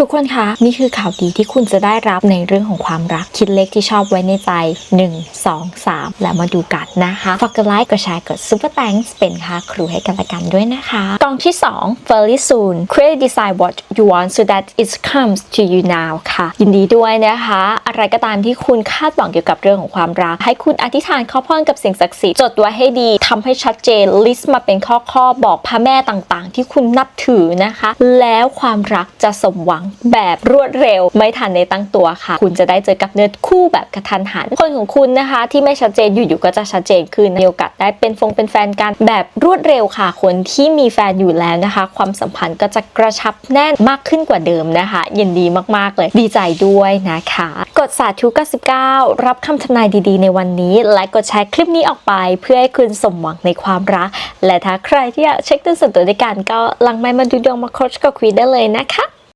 ทุกคนคะนี่คือข่าวดีที่คุณจะได้รับในเรื่องของความรัก คิดเลขที่ชอบไว้ในใจ 1 2 3 แล้วมาดูกันนะคะฝากกดไลค์กดแชร์กด Super Thanks เป็นค่าครูให้กันละกันด้วยนะคะกองที่ 2 Fairly soon create decide what you want so that it comes to you now ค่ะ ยินดีด้วยนะคะ อะไรก็ตามที่คุณคาดหวังเกี่ยวกับเรื่องของความรัก ให้คุณอธิษฐานขอพรกับสิ่งศักดิ์สิทธิ์จดไว้ให้ดีทำให้ชัดเจนลิสต์มาเป็นข้อๆบอกพระแม่ต่างๆ ที่คุณนับถือนะคะ แล้วความรักจะสมหวังแบบรวดเร็ว ไม่ทันในตั้งตัวค่ะ คุณจะได้เจอกับเนื้อคู่แบบกระทันหัน คนของคุณนะคะ ที่ไม่ชัดเจนอยู่ๆก็จะชัดเจนขึ้นมีโอกาสได้เป็นฟงเป็นแฟนกันแบบรวดเร็วค่ะ คนที่มีแฟนอยู่แล้วนะคะ ความสัมพันธ์ก็จะกระชับแน่นมากขึ้นกว่าเดิมนะคะยินดีมากๆเลย ดีใจด้วยนะคะ กดสาธุ99 รับคำทำนายดีๆ ในวันนี้ และกดแชร์คลิปนี้ออกไป เพื่อให้คุณสมหวังในความรัก และถ้าใครที่อยากเช็คดวงส่วนตัวด้วยกันก็ลังไมค์มาดูดวงมาโคชกับควีได้เลยนะคะ